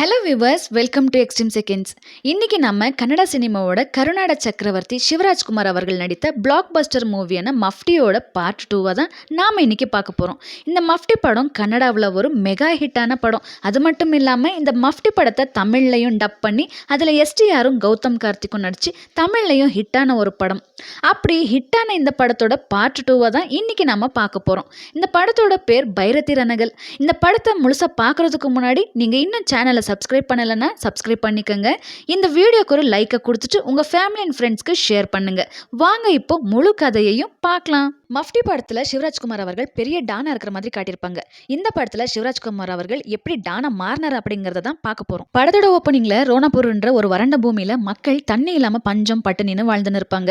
Hello viewers welcome to extreme seconds இன்றைக்கி நம்ம கன்னட சினிமாவோட கருநாட சக்கரவர்த்தி சிவராஜ்குமார் அவர்கள் நடித்த பிளாக் பஸ்டர் மூவியான மஃப்டியோட பார்ட் டூவை தான் நாம் இன்றைக்கி பார்க்க போகிறோம் இந்த மஃப்டி படம் கன்னடாவில் ஒரு மெகா ஹிட்டான படம். அது மட்டும் இல்லாமல் இந்த மஃப்டி படத்தை தமிழ்லையும் டப் பண்ணி அதில் எஸ்டிஆரும் கௌதம் கார்த்திக்கும் நடித்து தமிழ்லையும் ஹிட்டான ஒரு படம். அப்படி ஹிட்டான இந்த படத்தோட பார்ட் டூவை தான் இன்றைக்கி நம்ம பார்க்க போகிறோம் இந்த படத்தோட பேர் பைரதி ரணகல் இந்த படத்தை முழுசாக பார்க்குறதுக்கு முன்னாடி நீங்கள் இன்னும் சேனலை சப்ஸ்கிரைப் பண்ணலைன்னா சப்ஸ்கிரைப் பண்ணிக்கோங்க. இந்த வீடியோக்கு ஒரு லைக்கை கொடுத்துட்டு உங்கள் ஃபேமிலி அண்ட் ஃப்ரெண்ட்ஸ்க்கு ஷேர் பண்ணுங்கள் வாங்க இப்போ முழு கதையையும் பார்க்கலாம். மஃப்டி படத்தில் சிவராஜ்குமார் அவர்கள் பெரிய டானா இருக்கிற மாதிரி காட்டியிருப்பாங்க. இந்த படத்தில் சிவராஜ்குமார் அவர்கள் எப்படி டானா மாறினார் அப்படிங்கிறத தான் பார்க்க போகிறோம் படத்தோட ஓப்பனிங்கில் ரோனாபூர்ன்ற ஒரு வறண்ட பூமியில் மக்கள் தண்ணி இல்லாமல் பஞ்சம் பட்டினின்னு வாழ்ந்துன்னு இருப்பாங்க.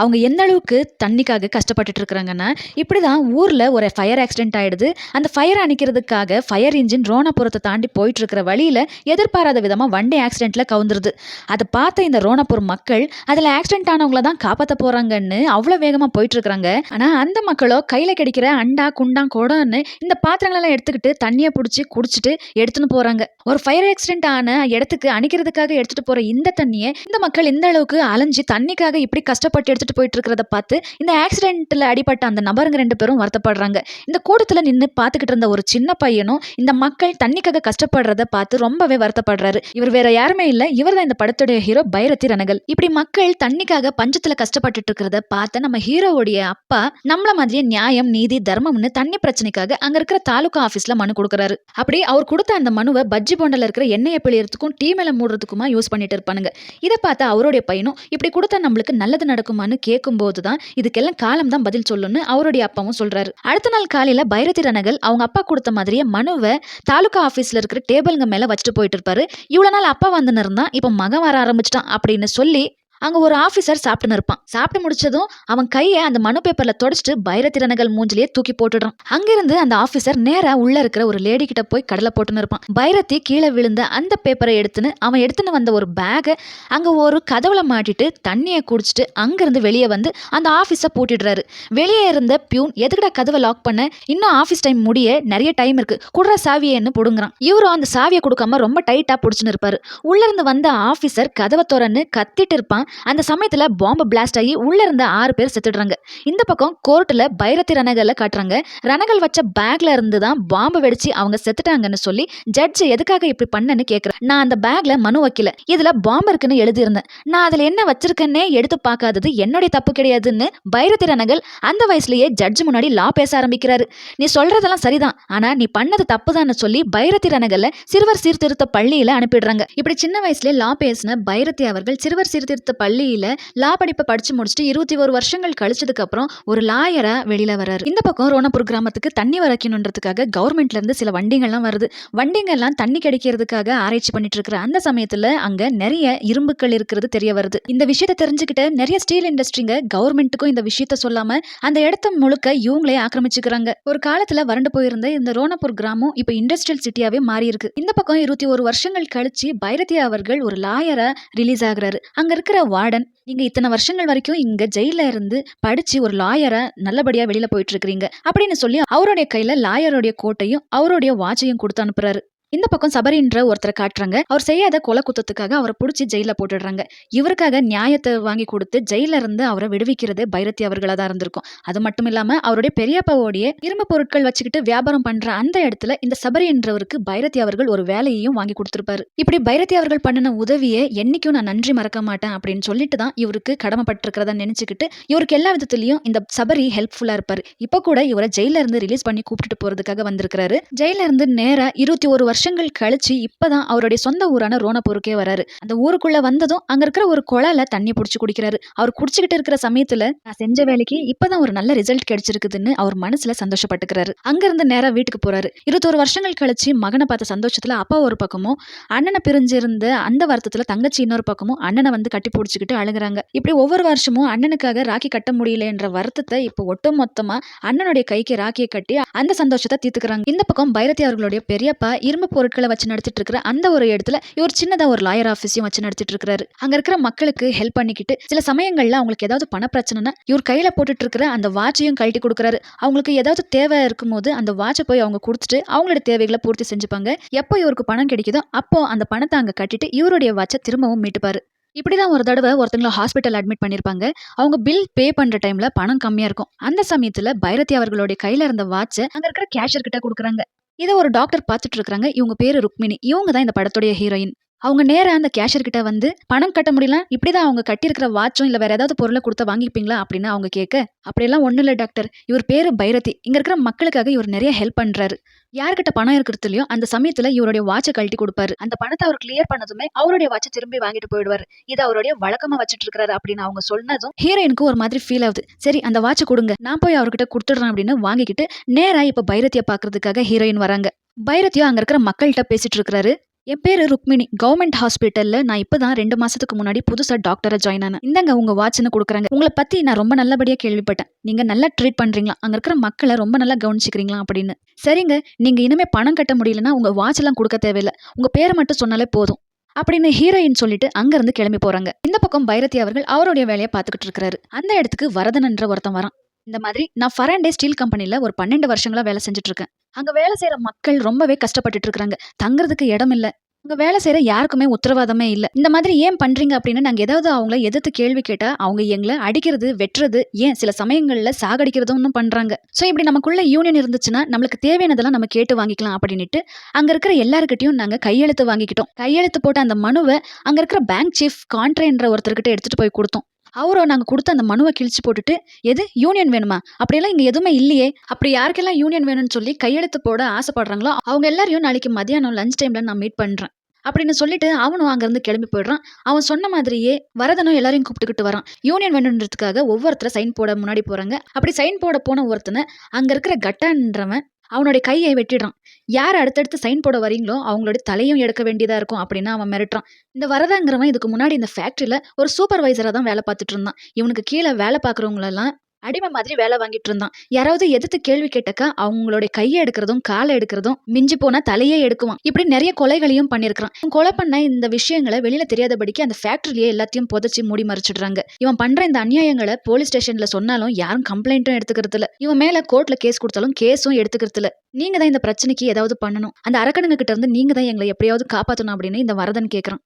அவங்க எந்த அளவுக்கு தண்ணிக்காக கஷ்டப்பட்டுட்டு இருக்கிறாங்கன்னா இப்படி தான் ஊரில் ஒரு ஃபயர் ஆக்சிடென்ட் ஆகிடுது அந்த ஃபயர் அணிக்கிறதுக்காக ஃபயர் இன்ஜின் ரோனாபுரத்தை தாண்டி போயிட்டு இருக்கிற வழியில் எதிர்பாராத விதமாக வண்டி ஆக்சிடெண்ட்டில் கவுந்துருது. அதை பார்த்த இந்த ரோணப்பூர் மக்கள் அதில் ஆக்சிடென்ட் ஆனவங்கள தான் காப்பாற்ற போகிறாங்கன்னு அவ்வளோ வேகமாக போயிட்டுருக்குறாங்க. ஆனால் அந்த மக்களோ கையில் கிடைக்கிற அண்டா குண்டா குடம்னு இந்த பாத்திரங்களெல்லாம் எடுத்துக்கிட்டு தண்ணியை பிடிச்சி குடிச்சிட்டு எடுத்துன்னு போகிறாங்க ஒரு ஃபயர் ஆக்சிடென்ட் ஆன இடத்துக்கு அணிக்கிறதுக்காக எடுத்துகிட்டு போகிற இந்த தண்ணியை இந்த மக்கள் இந்த அளவுக்கு அலைஞ்சு தண்ணிக்காக இப்படி கஷ்டப்பட்டு எடுத்துகிட்டு போயிட்டு இருக்கிறத பார்த்து இந்த ஆக்சிடென்ட்டில் அடிபட்ட அந்த நபருங்க ரெண்டு பேரும் வருத்தப்படுறாங்க. இந்த கூட்டத்தில் நின்று பார்த்துக்கிட்டு இருந்த ஒரு சின்ன பையனும் இந்த மக்கள் தண்ணிக்காக கஷ்டப்படுறத பார்த்து ரொம்ப ரொம்பவே வருத்தப்படுறாரு. இவர் வேற யாருமே இல்ல. இவர் தான் இந்த படத்துடைய ஹீரோ பைரத்தி ரணகல் இப்படி மக்கள் தண்ணிக்காக பஞ்சத்துல கஷ்டப்பட்டுட்டு இருக்கிறத பார்த்த நம்ம ஹீரோவுடைய அப்பா நம்மள மாதிரியே நியாயம் நீதி தர்மம்னு தண்ணி பிரச்சனைக்காக அங்க இருக்கிற தாலுகா ஆபீஸ்ல மனு கொடுக்குறாரு. அப்படி அவர் கொடுத்த அந்த மனுவை பஜ்ஜி போண்டல இருக்கிற எண்ணெயை பிழியறதுக்கும் டீ மேல மூடுறதுக்குமா யூஸ் பண்ணிட்டு இருப்பானுங்க. இதை பார்த்து அவருடைய பையனும் இப்படி கொடுத்தா நம்மளுக்கு நல்லது நடக்குமான்னு கேட்கும் போதுதான் இதுக்கெல்லாம் காலம் தான் பதில் சொல்லுன்னு அவருடைய அப்பாவும் சொல்றாரு. அடுத்த நாள் காலையில பைரதி ரணகல் அவங்க அப்பா கொடுத்த மாதிரியே மனுவை தாலுகா ஆபீஸ்ல இருக்கிற டேபிளுங்க மேல வச்சுட்டு போயிட்டு இருப்பாரு. இவ்வளோ நாள் அப்பா வந்துன்னு இருந்தான் இப்போ மகன் வர ஆரம்பிச்சிட்டான் அப்படின்னு சொல்லி அங்கே ஒரு ஆஃபீஸர் சாப்பிட்டுன்னு இருப்பான். சாப்பிட்டு முடிச்சதும் அவன் கையை அந்த மனு பேப்பரில் தொடச்சிட்டு பைரத்திரனகள் மூஞ்சிலேயே தூக்கி போட்டுடுறான். அங்கிருந்து அந்த ஆஃபீஸர் நேராக உள்ளே இருக்கிற ஒரு லேடி கிட்ட போய் கடலை போட்டுன்னு இருப்பான். பைரத்தி கீழே விழுந்த அந்த பேப்பரை எடுத்துன்னு அவன் எடுத்துன்னு வந்த ஒரு பேகை அங்கே ஒரு கதவுல மாட்டிட்டு தண்ணியை குடிச்சிட்டு அங்கேருந்து வெளியே வந்து அந்த ஆஃபீஸை பூட்டிடுறாரு. வெளியே இருந்த பியூன் எதுக்குடா கதவை லாக் பண்ண? இன்னும் ஆஃபீஸ் டைம் முடிய நிறைய டைம் இருக்கு. குடுற சாவியன்னு புடுங்குறான். இவரும் அந்த சாவியை கொடுக்காம ரொம்ப டைட்டாக பிடிச்சின்னு இருப்பாரு. உள்ளேருந்து வந்த ஆஃபீஸர் கதவை திறன்னு கத்திட்டு இருப்பான். அந்த சமயத்தில் பாம்பு பிளாஸ்ட் ஆகி உள்ள இருந்த ஆறு பேர் செத்துடுறாங்க. இந்த பக்கம் கோர்ட்டில் பைரத்தி ரணகல்ல காட்டுறாங்க. ரணகல் வச்ச பேக்ல இருந்து தான் பாம்பு வெடிச்சு அவங்க செத்துட்டாங்கன்னு சொல்லி ஜட்ஜ் எதுக்காக இப்படி பண்ணன்னு கேட்குறேன் நான் அந்த பேக்ல மனு வைக்கல. இதில் பாம்பு இருக்குன்னு எழுதியிருந்தேன். நான் அதில் என்ன வச்சிருக்கேன்னே எடுத்து பார்க்காதது என்னுடைய தப்பு கிடையாதுன்னு பைரத்தி ரணகல் அந்த வயசுலயே ஜட்ஜ் முன்னாடி லா பேச ஆரம்பிக்கிறாரு. நீ சொல்றதெல்லாம் சரிதான். ஆனா நீ பண்ணது தப்புதான்னு சொல்லி பைரத்தி ரணகல்ல சிறுவர் சீர்திருத்த பள்ளியில அனுப்பிடுறாங்க. இப்படி சின்ன வயசுல லா பேசின பைரத்தி அவர்கள் சிறுவர் சீர்திருத்த பள்ளியில லா படிப்பை படிச்சு முடிச்சுட்டு இருபத்தி ஒரு வருஷங்கள் கழிச்சதுக்கு அப்புறம் ஒரு லாயரா வெளியில வராரு இந்த பக்கம் ரோனப்பூர் கிராமத்துக்கு தண்ணி வரைக்கணுன்றதுக்காக கவர்மெண்ட்ல இருந்து சில வண்டிங்கள்லாம் வருது. வண்டிங்கெல்லாம் தண்ணி கிடைக்கிறதுக்காக ஆராய்ச்சி பண்ணிட்டு இருக்கிற அந்த சமயத்துல அங்க நிறைய இரும்புக்கள் இருக்கிறது தெரிய வருது. இந்த விஷயத்த தெரிஞ்சுக்கிட்ட நிறைய ஸ்டீல் இண்டஸ்ட்ரிங்க கவர்மெண்ட்டுக்கும் இந்த விஷயத்த சொல்லாம அந்த இடத்த முழுக்க இவங்களே ஆக்கிரமிச்சுக்கிறாங்க. ஒரு காலத்துல வறண்டு போயிருந்த இந்த ரோனப்பூர் கிராமம் இப்ப இண்டஸ்ட்ரியல் சிட்டியாவே மாறி இருக்கு இந்த பக்கம் இருபத்தி ஒரு வருஷங்கள் கழிச்சு பைரதி அவர்கள் ஒரு லாயரா ரிலீஸ் ஆகுறாரு. அங்க இருக்கிற வார்டன் நீங்க இத்தனை வருஷங்கள் வரைக்கும் இங்க ஜெயில இருந்து படிச்சு ஒரு லாயரை நல்லபடியா வெளியில போயிட்டு இருக்கிறீங்க. அப்படின்னு சொல்லி அவருடைய கையில லாயருடைய கோட்டையும் அவருடைய வாட்சையும் கொடுத்து அனுப்புறாரு. இந்த பக்கம் சபரின்ற ஒருத்தரை காட்டுறாங்க. அவர் செய்யாத கொலை குத்தத்துக்காக அவரை பிடிச்சி ஜெயில போட்டுடுறாங்க. இவருக்காக நியாயத்தை வாங்கி கொடுத்து ஜெயில இருந்து அவரை விடுவிக்கிறது பைரத்தி அவர்களா தான் இருந்திருக்கும். அது மட்டும் இல்லாம அவருடைய பெரியப்பாவோடைய இரும்பு பொருட்கள் வச்சுக்கிட்டு வியாபாரம் பண்ற அந்த இடத்துல இந்த சபரி என்றவருக்கு பைரத்தி அவர்கள் ஒரு வேலையையும் வாங்கி கொடுத்திருப்பாரு. இப்படி பைரத்தி அவர்கள் பண்ணின உதவியை என்னைக்கும் நான் நன்றி மறக்க மாட்டேன் அப்படின்னு சொல்லிட்டு தான் இவருக்கு கடமைப்பட்டிருக்கிறதா நினைச்சுக்கிட்டு இவருக்கு எல்லா விதத்திலையும் இந்த சபரி ஹெல்ப்ஃபுல்லா இருப்பாரு. இப்போ கூட இவரை ஜெயில இருந்து ரிலீஸ் பண்ணி கூப்பிட்டுட்டு போறதுக்காக வந்திருக்கிறாரு. ஜெயில இருந்து நேரா இருபத்தி ஒரு வருஷங்கள் கழிச்சு இப்பதான் அவருடைய சொந்த ஊரான ரோணப்பூருக்கே வராரு. அந்த ஊருக்குள்ள வந்ததும் அங்க இருக்கிற ஒரு குழால தண்ணி புடிச்சு குடிக்கிறாரு. அவர் குடிச்சுக்கிட்டு இருக்கிற சமயத்துல நான் செஞ்ச வேலைக்கு இப்பதான் ஒரு நல்ல ரிசல்ட் கிடைச்சிருக்குதுன்னு அவர் மனசுல சந்தோஷப்பட்டுக்கிறாரு. அங்க இருந்து நேரா வீட்டுக்கு போறாரு. இருபத்தொரு வருஷங்கள் கழிச்சு மகனை பார்த்த சந்தோஷத்துல அப்பா ஒரு பக்கமும் அண்ணனை பிரிஞ்சிருந்த அந்த வருத்தத்துல தங்கச்சி இன்னொரு பக்கமும் அண்ணனை வந்து கட்டி பிடிச்சிக்கிட்டு அழுகுறாங்க. இப்படி ஒவ்வொரு வருஷமும் அண்ணனுக்காக ராக்கி கட்ட முடியலன்ற வருத்தத்தை இப்போ ஒட்டு மொத்தமா அண்ணனுடைய கைக்கு ராக்கியை கட்டி அந்த சந்தோஷத்தை தீர்த்துக்கிறாங்க. இந்த பக்கம் பைரதி அவர்களுடைய பெரியப்பா இரும்பு பொருட்களை வச்சு நடத்திட்டு இருக்கிற அந்த ஒரு இடத்துல இவர் சின்னதாக ஒரு லாயர் ஆஃபீஸையும் வச்சு நடத்திட்டு இருக்கிறாரு அங்க இருக்கிற மக்களுக்கு ஹெல்ப் பண்ணிக்கிட்டு சில சமயங்கள்ல அவங்களுக்கு ஏதாவது பண பிரச்சனைனா இவர் கையில போட்டுட்டு இருக்கிற அந்த வாட்சையும் கழட்டி கொடுக்குறாரு. அவங்களுக்கு ஏதாவது தேவை இருக்கும்போது அந்த வாட்சை போய் அவங்க கொடுத்துட்டு அவங்களோட தேவைகளை பூர்த்தி செஞ்சுப்பாங்க. எப்போ இவருக்கு பணம் கிடைக்குதோ அப்போ அந்த பணத்தை அங்க கட்டிட்டு இவருடைய வாட்சை திரும்பவும் மீட்டுப்பாரு. இப்படிதான் ஒரு தடவை ஒருத்தங்களை ஹாஸ்பிட்டல் அட்மிட் பண்ணியிருப்பாங்க. அவங்க பில் பே பண்ற டைம்ல பணம் கம்மியா இருக்கும். அந்த சமயத்துல பைரதி அவர்களுடைய கையில இருந்த வாட்சை அங்க இருக்கிற கேஷர் கிட்ட கொடுக்குறாங்க. இதை ஒரு டாக்டர் பார்த்துட்டு இருக்கிறாங்க இவங்க பேரு ருக்மிணி. இவங்க தான் இந்த படத்துடைய ஹீரோயின் அவங்க நேராக அந்த கேஷியர் கிட்ட வந்து பணம் கட்ட முடியல இப்படிதான் அவங்க கட்டியிருக்கிற வாட்சும் இல்ல வேற ஏதாவது பொருளை கொடுத்தா வாங்கிப்பீங்களா? அப்படின்னு அவங்க கேட்க அப்படியெல்லாம் ஒன்றும் இல்ல டாக்டர் இவர் பேரு பைரதி. இங்க இருக்கிற மக்களுக்காக இவர் நிறைய ஹெல்ப் பண்றாரு. யார்கிட்ட பணம் இருக்கிறதுலயோ அந்த சமயத்துல இவருடைய வாட்சை கழட்டி கொடுப்பாரு. அந்த பணத்தை அவர் கிளியர் பண்ணதுமே அவருடைய வாட்சை திரும்பி வாங்கிட்டு போயிடுவாரு. இது அவருடைய வழக்கமா வச்சுட்டு இருக்காரு அப்படின்னு அவங்க சொன்னதும் ஹீரோயினுக்கு ஒரு மாதிரி ஃபீல் ஆகுது. சரி அந்த வாட்சை கொடுங்க. நான் போய் அவர்கிட்ட கொடுத்துடுறேன் அப்படின்னு வாங்கிக்கிட்டு நேரா இப்ப பைரத்திய பாக்குறதுக்காக ஹீரோயின் வராங்க. பைரத்தியோ அங்க இருக்கிற மக்கள்கிட்ட பேசிட்டு இருக்கிறாரு என் பேர் ருக்மிணி. கவர்மெண்ட் ஹாஸ்பிட்டலில் நான் இப்போ தான் ரெண்டு மாதத்துக்கு முன்னாடி புதுசாக டாக்டரை ஜாயின் ஆனேன். இந்தாங்க உங்க வாட்ச்னு கொடுக்குறாங்க. உங்களை பற்றி நான் ரொம்ப நல்லபடியாக கேள்விப்பட்டேன். நீங்கள் நல்லா ட்ரீட் பண்ணுறீங்களா அங்கே இருக்கிற மக்களை ரொம்ப நல்லா கவனிச்சிக்கிறீங்களா? அப்படின்னு. சரிங்க நீங்கள் இனிமேல் பணம் கட்ட முடியலன்னா உங்கள் வாட்ச்லாம் கொடுக்க தேவையில்லை. உங்கள் பேரை மட்டும் சொன்னாலே போதும். அப்படின்னு ஹீரோயின் சொல்லிட்டு அங்கேருந்து கிளம்பி போகிறாங்க இந்த பக்கம் பைரதி அவர்கள் அவருடைய வேலையை பார்த்துக்கிட்டு இருக்கிறாரு. அந்த இடத்துக்கு வரதன்ன்ற ஒருத்தன் வரான். இந்த மாதிரி நான் ஃபராண்டே ஸ்டீல் கம்பெனியில் ஒரு பன்னெண்டு வருஷங்களா வேலை செஞ்சுட்டு இருக்கேன் அங்கே வேலை செய்கிற மக்கள் ரொம்பவே கஷ்டப்பட்டுட்டு இருக்கிறாங்க தங்குறதுக்கு இடம் இல்லை. அங்கே வேலை செய்கிற யாருக்குமே உத்தரவாதமே இல்லை. இந்த மாதிரி ஏன் பண்ணுறீங்க அப்படின்னு நாங்கள் ஏதாவது அவங்கள எதிர்த்து கேள்வி கேட்டால் அவங்க எங்களை அடிக்கிறது வெட்டுறது ஏன் சில சமயங்களில் சாகடிக்கிறதும் பண்ணுறாங்க ஸோ இப்படி நமக்குள்ள யூனியன் இருந்துச்சுன்னா நம்மளுக்கு தேவையானதெல்லாம் நம்ம கேட்டு வாங்கிக்கலாம் அப்படின்னுட்டு அங்கே இருக்கிற எல்லாருக்கிட்டையும் நாங்கள் கையெழுத்து வாங்கிக்கிட்டோம். கையெழுத்து போட்ட அந்த மனுவை அங்கே இருக்கிற பேங்க் சீஃப் கான்ட்ரேன்ற ஒருத்தர்கிட்ட எடுத்துகிட்டு போய் கொடுத்தோம். அவரோ நாங்கள் கொடுத்த அந்த மனுவை கிழிச்சு போட்டுட்டு எது? யூனியன் வேணுமா? அப்படியெல்லாம் இங்கே எதுவுமே இல்லையே. அப்படி யாருக்கெல்லாம் யூனியன் வேணும்னு சொல்லி கையெழுத்து போட ஆசைப்படுறாங்களோ அவங்க எல்லாரையும் நாளைக்கு மதியானம் லஞ்ச் டைமில் நான் மீட் பண்ணுறேன் அப்படின்னு சொல்லிட்டு அவனும் அங்கேருந்து கிளம்பி போயிடுறான். அவன் சொன்ன மாதிரியே வரதனும் எல்லாரையும் கூப்பிட்டுக்கிட்டு வரான். யூனியன் வேணுன்றதுக்காக ஒவ்வொருத்தரை சைன் போட முன்னாடி போகிறாங்க அப்படி சைன் போட போன ஒருத்தனை அங்கே இருக்கிற கட்டான்றவன் அவனுடைய கையை வெட்டிடுறான். யார் அடுத்தடுத்து சைன் போட வரீங்களோ அவங்களோட தலையும் எடுக்க வேண்டியதாக இருக்கும் அப்படின்னு அவன் மிரட்டுறான். இந்த வரதாங்கிறவன் இதுக்கு முன்னாடி இந்த ஃபேக்ட்ரியில் ஒரு சூப்பர்வைசராக தான் வேலை பார்த்துட்டு இருந்தான். இவனுக்கு கீழே வேலை பார்க்குறவங்களெல்லாம் அடிமை மாதிரி வேலை வாங்கிட்டு இருந்தான். யாராவது எதிர்த்து கேள்வி கேட்டக்கா அவங்களுடைய கையை எடுக்கிறதும் காலை எடுக்கிறதும் மிஞ்சி போனா தலையே எடுக்குவான். இப்படி நிறைய கொலைகளையும் பண்ணியிருக்கிறான். கொலை பண்ண இந்த விஷயங்களை வெளியில தெரியாதபடிக்கு அந்த ஃபேக்டரியே எல்லாத்தையும் புதைச்சி மூடி மறைச்சிடுறாங்க. இவன் பண்ற இந்த அநியாயங்களை போலீஸ் ஸ்டேஷன்ல சொன்னாலும் யாரும் கம்ப்ளைண்ட்டும் எடுத்துக்கிறது இல்ல இவன் மேல கோர்ட்ல கேஸ் கொடுத்தாலும் கேஸும் எடுத்துக்கிறது இல்ல நீங்க தான் இந்த பிரச்சனைக்கு ஏதாவது பண்ணணும். அந்த அரக்கணுங்க கிட்ட இருந்து நீங்க தான் எங்களை எப்படியாவது காப்பாற்றணும் அப்படின்னு இந்த வரதன் கேட்கறான்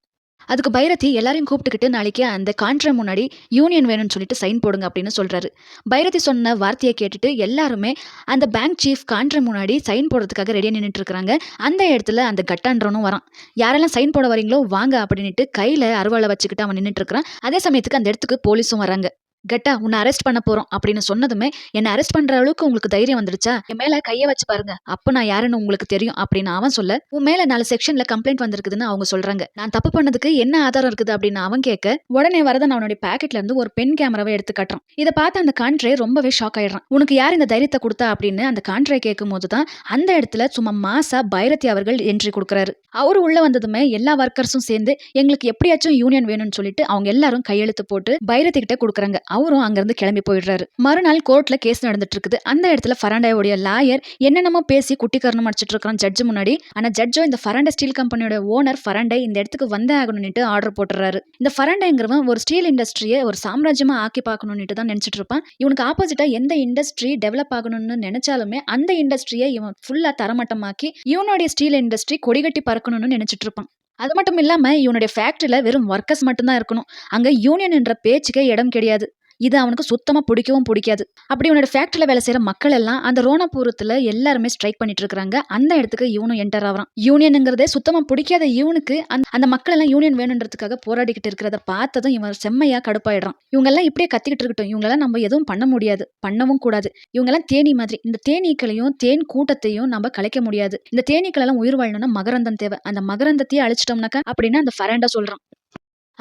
அதுக்கு பைரதி எல்லாரையும் கூப்பிட்டுக்கிட்டு நாளைக்கு அந்த கான்ட்ரா முன்னாடி யூனியன் வேணும்னு சொல்லிட்டு சைன் போடுங்க அப்படின்னு சொல்றாரு. பைரதி சொன்ன வார்த்தையை கேட்டுட்டு எல்லாருமே அந்த பேங்க் சீஃப் கான்ட்ரா முன்னாடி சைன் போடுறதுக்காக ரெடியாக நின்றுட்டு இருக்கிறாங்க அந்த இடத்துல அந்த கட்டான்றவனும் வரான். யாரெல்லாம் சைன் போட வரீங்களோ வாங்க அப்படின்ட்டு கையில அருவாளை வச்சுக்கிட்டு அவன் நின்றுட்டு இருக்கிறான் அதே சமயத்துக்கு அந்த இடத்துக்கு போலீஸும் வராங்க. கெட்டா உன்னை அரெஸ்ட் பண்ண போறோம் அப்படின்னு சொன்னதுமே என்னை அரெஸ்ட் பண்ற அளவுக்கு உங்களுக்கு தைரியம் வந்துடுச்சா? என் மேல கையை வச்சு பாருங்க. அப்ப நான் யாருன்னு உங்களுக்கு தெரியும் அப்படின்னு அவன் சொல்ல உன் மேல நாலு செக்ஷன்ல கம்ப்ளைண்ட் வந்திருக்குதுன்னு அவங்க சொல்றாங்க. நான் தப்பு பண்ணதுக்கு என்ன ஆதாரம் இருக்குது? அப்படின்னு அவன் கேட்க உடனே வரதன் அவனுடைய பாக்கெட்ல இருந்து ஒரு பென் கேமராவை எடுத்து காட்டுறான். இதை பார்த்து அந்த கான்ட்ரே ரொம்பவே ஷாக் ஆயிடுறான். உனக்கு யார் இந்த தைரியத்தை கொடுத்தா? அப்படின்னு அந்த கான்ட்ரே கேட்கும் போது தான் அந்த இடத்துல சும்மா மாசா பைரத்தி அவர்கள் என்ட்ரி கொடுக்குறாரு. அவர் உள்ள வந்ததுமே எல்லா ஒர்க்கர்ஸும் சேர்ந்து எங்களுக்கு எப்படியாச்சும் யூனியன் வேணும்னு சொல்லிட்டு அவங்க எல்லாரும் கையெழுத்து போட்டு பைரத்தி கிட்ட கொடுக்குறாங்க. அவரும் அங்கிருந்து கிளம்பி போயிடுறாரு. மறுநாள் கோர்ட்ல கேஸ் நடந்துட்டு இருக்குது அந்த இடத்துல ஃபராண்டாயோடைய லாயர் என்னென்னமோ பேசி குட்டிக்கரணம் அடிச்சிட்டு இருக்கான் ஜட்ஜ் முன்னாடி. ஆனா ஜட்ஜோ இந்த ஃபராண்டா ஸ்டீல் கம்பெனியோட ஓனர் ஃபராண்டை இந்த இடத்துக்கு வந்தே ஆகணும்னுட்டு ஆர்டர் போட்டுறாரு இந்த ஃபராண்டைங்கிறவன் ஒரு ஸ்டீல் இண்டஸ்ட்ரியை ஒரு சாம்ராஜ்யமா ஆக்கி பார்க்கணும்னுட்டு தான் நினைச்சிட்டு இருப்பான். இவனுக்கு ஆப்போசிட்டா எந்த இண்டஸ்ட்ரி டெவலப் ஆகணும்னு நினைச்சாலுமே அந்த இண்டஸ்ட்ரியை இவன் ஃபுல்லா தரமட்டமாக்கி இவனுடைய ஸ்டீல் இண்டஸ்ட்ரி கொடிகட்டி பறக்கணும்னு நினைச்சிட்டு இருப்பான். அது மட்டும் இல்லாம இவனுடைய ஃபேக்டரியில வெறும் ஒர்க்கர்ஸ் மட்டும்தான் இருக்கணும். அங்க யூனியன் என்ற பேச்சுக்கே இடம் கிடையாது. இது அவனுக்கு சுத்தமாக பிடிக்கவும் பிடிக்காது. அப்படி இவனோட ஃபேக்ட்ரியில் வேலை செய்கிற மக்கள் எல்லாம் அந்த ரோணாபுரத்தில் எல்லாருமே ஸ்ட்ரைக் பண்ணிட்டு இருக்காங்க அந்த இடத்துக்கு இவனும் என்டர் ஆகிறான். யூனியனுங்கிறதே சுத்தமாக பிடிக்காத இவனுக்கு அந்த அந்த மக்கள் எல்லாம் யூனியன் வேணுன்றதுக்காக போராடிக்கிட்டு இருக்கிறத பார்த்ததும் இவன் செம்மையா கடுப்பாயிடுறான். இவங்கெல்லாம் இப்படியே கத்திக்கிட்டு இருக்கட்டும். இவங்கெல்லாம் நம்ம எதுவும் பண்ண முடியாது. பண்ணவும் கூடாது. இவங்கெல்லாம் தேனி தேனீ மாதிரி. இந்த தேனீக்களையும் தேன் கூட்டத்தையும் நம்ம கலைக்க முடியாது. இந்த தேனீக்கள் எல்லாம் உயிர் வாழணும்னா மகரந்தம் தேவை. அந்த மகரந்தத்தையே அழிச்சிட்டோம்னாக்கா அப்படின்னு அந்த ஃபரண்டா சொல்றான்.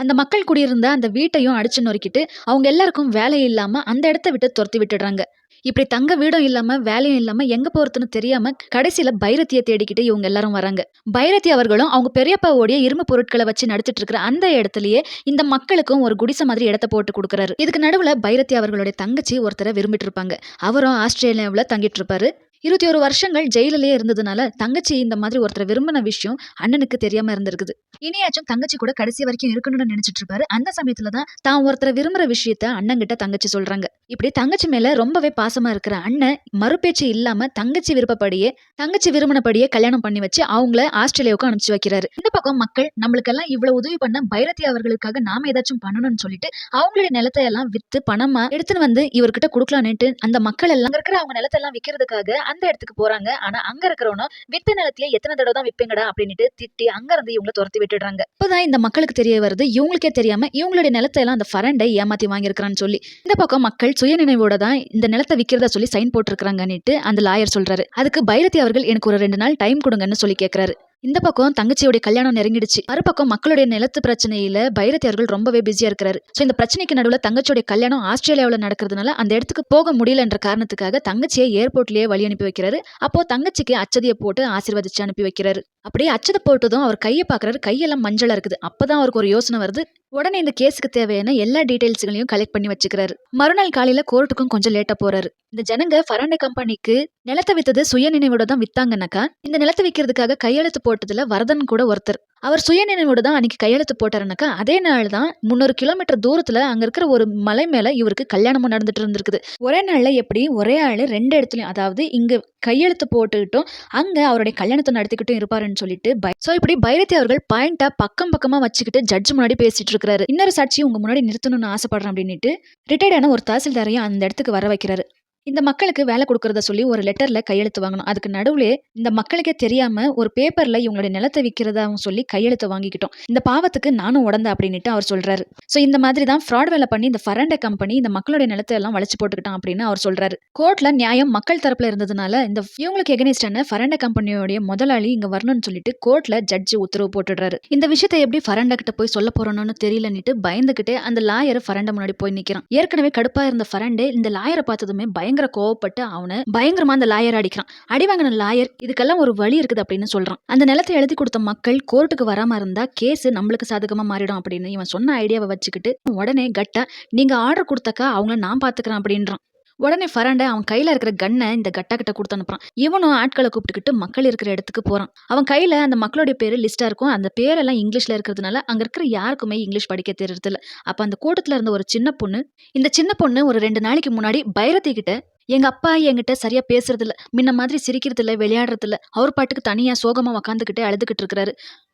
அந்த மக்கள் குடியிருந்த அந்த வீட்டையும் அடிச்சு நொறுக்கிட்டு அவங்க எல்லாருக்கும் வேலை இல்லாம அந்த இடத்த விட்டு துரத்தி விட்டுடுறாங்க. இப்படி தங்க வீடும் இல்லாம வேலையும் இல்லாம எங்க போறதுன்னு தெரியாம கடைசியில பைரத்தியை தேடிக்கிட்டு இவங்க எல்லாரும் வராங்க. பைரத்தி அவர்களும் அவங்க பெரியப்பாவோடைய இரும்பு பொருட்களை வச்சு நடத்திட்டு இருக்கிற அந்த இடத்துலயே இந்த மக்களுக்கும் ஒரு குடிசை மாதிரி இடத்த போட்டு கொடுக்குறாரு. இதுக்கு நடுவுல பைரத்தி அவர்களுடைய தங்கச்சி ஒருத்தரை விரும்பிட்டு இருப்பாங்க. அவரும் ஆஸ்திரேலியாவில் தங்கிட்டு இருப்பாரு. இருபத்தி ஒரு வருஷங்கள் ஜெயிலிலேயே இருந்ததுனால தங்கச்சி இந்த மாதிரி ஒருத்தரை விரும்பின விஷயம் அண்ணனுக்கு தெரியாம இருந்திருக்குது. இனியாச்சும் தங்கச்சி கூட கடைசி வரைக்கும் இருக்கணும்னு நினைச்சிட்டு இருப்பாரு அந்த சமயத்துல தான் தான் ஒருத்தரை விரும்புற விஷயத்த அண்ணன் கிட்ட தங்கச்சி சொல்றாங்க. இப்படி தங்கச்சி மேல ரொம்பவே பாசமா இருக்கிற அண்ணன் மறுபேச்சு இல்லாம தங்கச்சி விருப்பப்படியே தங்கச்சி விரும்பினபடியே கல்யாணம் பண்ணி வச்சு அவங்கள ஆஸ்திரேலியாவுக்கு அனுப்பிச்சு வைக்கிறாரு. இந்த பக்கம் மக்கள் நம்மளுக்கெல்லாம் இவ்வளவு உதவி பண்ண பைரதி அவர்களுக்காக நாம ஏதாச்சும் பண்ணணும்னு சொல்லிட்டு அவங்களுடைய நிலத்தை எல்லாம் வித்து பணமா எடுத்துன்னு வந்து இவர்கிட்ட கொடுக்கலான்னுட்டு அந்த மக்கள் எல்லாம் இருக்கிற அவங்க நிலத்தை எல்லாம் விற்கிறதுக்காக அந்த இடத்துக்கு போறாங்க. ஆனா அங்க இருக்கிறவனும் வித்த நிலத்தையே எத்தனை தடவை தான் விப்பீங்கடா? அப்படின்னுட்டு திட்டி அங்க இருந்து இவங்களை துரத்தி விட்டுடுறாங்க. இப்பதான் இந்த மக்களுக்கு தெரிய வருது. இவங்களுக்கே தெரியாம இவங்களுடைய நிலத்தை எல்லாம் அந்த ஃபரண்டை ஏமாத்தி வாங்கியிருக்கிறான்னு சொல்லி. இந்த பக்கம் மக்கள் சுயநினைவோட தான் இந்த நிலத்தை விற்கிறதா சொல்லி சைன் போட்டிருக்காங்கன்னுட்டு அந்த லாயர் சொல்றாரு. அதுக்கு பைரதி அவர்கள் எனக்கு ஒரு ரெண்டு நாள் டைம் கொடுங்கன்னு சொல்லி கேட்கிறாரு இந்த பக்கம் தங்கச்சியோடைய கல்யாணம் நெருங்கிடுச்சு. மறுபக்கம் மக்களுடைய நிலத்து பிரச்சனையில பைரத்தி அவர்கள் ரொம்பவே பிஸியா இருக்காரு ஸோ இந்த பிரச்சனைக்கு நடுவில் தங்கச்சியோடைய கல்யாணம் ஆஸ்திரேலியாவில் நடக்கிறதுனால அந்த இடத்துக்கு போக முடியலன்ற காரணத்துக்காக தங்கச்சியை ஏர்போர்ட்லயே வழி அனுப்பி வைக்கிறாரு. அப்போ தங்கச்சிக்கு அச்சதியை போட்டு ஆசீர்வதிச்சு அனுப்பி வைக்கிறாரு. அப்படியே அச்சதை போட்டதும் அவர் கையை பார்க்கறாரு. கையெல்லாம் மஞ்சளா இருக்குது. அப்பதான் அவருக்கு ஒரு யோசனை வருது. உடனே இந்த கேஸுக்கு தேவையான எல்லா டீடைல்ஸுகளையும் கலெக்ட் பண்ணி வச்சுக்கிறாரு. மறுநாள் காலையில கோர்ட்டுக்கும் கொஞ்சம் லேட்டா போறாரு. இந்த ஜனங்க ஃபராண்டே கம்பெனிக்கு நிலத்தை வித்தது சுய நினைவோட தான் வித்தாங்கனாக்கா இந்த நிலத்தை விற்கிறதுக்காக கையெழுத்து போட்டதுல வரதன் கூட ஒருத்தர். அவர் சுயநினைவோடு தான் அன்றைக்கி கையெழுத்து போட்டாருனாக்கா அதே நாள் தான் முந்நூறு கிலோமீட்டர் தூரத்தில் அங்கே இருக்கிற ஒரு மலை மேலே இவருக்கு கல்யாணமும் நடந்துட்டு இருந்திருக்குது. ஒரே நாளில் எப்படி ஒரே ஆள் ரெண்டு இடத்துலையும் அதாவது இங்கே கையெழுத்து போட்டுக்கிட்டும் அங்கே அவருடைய கல்யாணத்தை நடத்திக்கிட்டும் இருப்பாருன்னு சொல்லிட்டு பை ஸோ இப்படி பைரதி அவர்கள் பாயிண்ட்டாக பக்கம் பக்கமாக வச்சுக்கிட்டு ஜட்ஜ் முன்னாடி பேசிட்டு இருக்கிறாரு. இன்னொரு சாட்சியை உங்கள் முன்னாடி நிறுத்தணும்னு ஆசைப்படுறேன் அப்படின்ட்டு ரிட்டையர்டான ஒரு தாசில்தாரையும் அந்த இடத்துக்கு வர வைக்கிறாரு. இந்த மக்களுக்கு வேலை கொடுக்கறத சொல்லி ஒரு லெட்டர்ல கையெழுத்து வாங்கணும். அதுக்கு நடுவுலே இந்த மக்களுக்கே தெரியாம ஒரு பேப்பர்ல இவங்களுடைய நிலத்தை விற்கிறதாவும் சொல்லி கையெழுத்து வாங்கிக்கிட்டோம். இந்த பாவத்துக்கு நானும் உடந்த அப்படின்ட்டு அவர் சொல்றாரு. ஸோ இந்த மாதிரி தான் ஃப்ராட் வேலை பண்ணி இந்த ஃபரண்ட கம்பெனி இந்த மக்களுடைய நிலத்தை எல்லாம் வளைச்சு போட்டுக்கிட்டான் அப்படின்னு அவர் சொல்றாரு. கோர்ட்ல நியாயம் மக்கள் தரப்புல இருந்ததுனால இந்த இவங்களுக்கு எகனிஸ்டான ஃபரண்ட கம்பெனியோடைய முதலாளி இங்க வரணும்னு சொல்லிட்டு கோர்ட்ல ஜட்ஜி உத்தரவு போட்டுடுறாரு. இந்த விஷயத்தை எப்படி ஃபரண்ட கிட்ட போய் சொல்ல போறோம்னு தெரியலன்னுட்டு பயந்துகிட்டே அந்த லாயர் ஃபரண்டை முன்னாடி போய் நிக்கிறான். ஏற்கனவே கடுப்பா இருந்த ஃபரண்டே இந்த லாயரை பார்த்ததுமே பயங்கர கோவப்பட்டு அவனை பயங்கரமா அந்த லாயர் அடிக்கிறான். அடி வாங்கின லாயர் இதுக்கெல்லாம் ஒரு வழி இருக்குது அப்படின்னு சொல்றான். அந்த நிலத்தை எழுதி கொடுத்த மக்கள் கோர்ட்டுக்கு வராம இருந்தா கேஸ் நம்மளுக்கு சாதகமா மாறிடும் அப்படின்னு இவன் சொன்ன ஐடியாவை வச்சுக்கிட்டு உடனே கட்டா நீங்க ஆர்டர் கொடுத்தாக்கா அவங்கள நான் பாத்துக்கிறேன் அப்படின்றான். உடனே ஃபரண்டை அவன் கையில இருக்கிற கண்ணை இந்த கட்டா கிட்ட கொடுத்து அனுப்புறான். இவனும் ஆட்களை கூப்பிட்டுக்கிட்டு மக்கள் இருக்கிற இடத்துக்கு போறான். அவன் கையில அந்த மக்களுடைய பேர் லிஸ்டா இருக்கும். அந்த பேரெல்லாம் இங்கிலீஷ்ல இருக்கிறதுனால அங்க இருக்கிற யாருக்குமே இங்கிலீஷ் படிக்க தெரியறதில்ல. அப்ப அந்த கூட்டத்துல இருந்த ஒரு சின்ன பொண்ணு இந்த சின்ன பொண்ணு ஒரு ரெண்டு நாளைக்கு முன்னாடி பைரதி கிட்ட எங்க அப்பா என்கிட்ட சரியா பேசுறது இல்ல முன்ன மாதிரி சிரிக்கிறது இல்ல விளையாடுறது இல்ல அவர் பாட்டுக்கு தனியா சோகமா உக்காந்துக்கிட்டே அழுதுகிட்டு இருக்கிறாரு.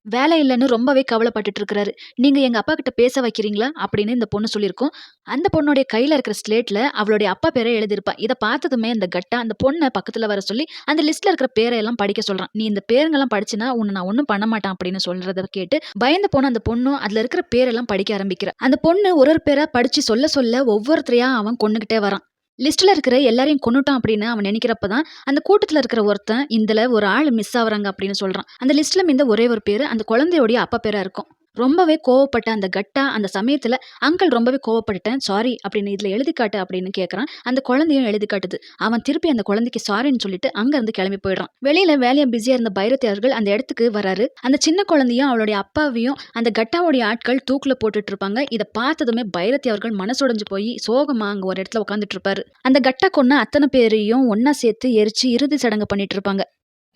வேலை இல்லைன்னு ரொம்பவே கவலைப்பட்டுட்டு இருக்கிறாரு நீங்கள் எங்கள் அப்பா கிட்ட பேச வைக்கிறீங்களா? அப்படின்னு இந்த பொண்ணு சொல்லியிருக்கோம். அந்த பொண்ணுடைய கையில் இருக்கிற ஸ்லேட்டில் அவளுடைய அப்பா பேரை எழுதியிருப்பா. இதை பார்த்ததுமே இந்த கட்டா அந்த பொண்ணை பக்கத்தில் வர சொல்லி அந்த லிஸ்ட்டில் இருக்கிற பேரை எல்லாம் படிக்க சொல்கிறான் நீ இந்த பேருங்கெல்லாம் படிச்சுனா உன்னை நான் ஒன்றும் பண்ண மாட்டேன் அப்படின்னு சொல்கிறத கேட்டு பயந்து போன அந்த பொண்ணும் அதில் இருக்கிற பேரெல்லாம் படிக்க ஆரம்பிக்கிறா. அந்த பொண்ணு ஒரு ஒரு பேரை படித்து சொல்ல சொல்ல ஒவ்வொருத்தரையாக அவன் கொண்டுகிட்டே வரான். லிஸ்ட்டில் இருக்கிற எல்லாரையும் கொன்னுட்டான் அப்படின்னு அவன் நினைக்கிறப்ப தான் அந்த கூட்டத்தில் இருக்கிற ஒருத்தன் இதுல ஒரு ஆள் மிஸ் ஆகுறாங்க அப்படின்னு சொல்கிறான் அந்த லிஸ்ட்டில் மீந்த ஒரே ஒரு பேர் அந்த குழந்தையோடைய அப்பா பேராக இருக்கும். ரொம்பவே கோவப்பட்ட அந்த கட்டா அந்த சமயத்தில் அங்கிள் ரொம்பவே கோவப்பட்டுட்டேன் சாரி அப்படின்னு இதில் எழுதி காட்டு அப்படின்னு கேட்குறான் அந்த குழந்தையும் எழுதி காட்டுது அவன் திருப்பி அந்த குழந்தைக்கு சாரின்னு சொல்லிட்டு அங்கேருந்து கிளம்பி போயிடுறான். வெளியில வேலையா பிஸியாக இருந்த பைரத்தி அவர்கள் அந்த இடத்துக்கு வராரு. அந்த சின்ன குழந்தையும் அவளுடைய அப்பாவையும் அந்த கட்டாவுடைய ஆட்கள் தூக்கில் போட்டுட்டு இருப்பாங்க இதை பார்த்ததுமே பைரத்தி அவர்கள் மனசுடைஞ்சு போய் சோகமாக அங்கே ஒரு இடத்துல உட்காந்துட்டு இருப்பாரு அந்த கட்டா கொன்ன அத்தனை பேரையும் ஒன்னா சேர்த்து எரிச்சு இறுதி சடங்கு பண்ணிட்டு இருப்பாங்க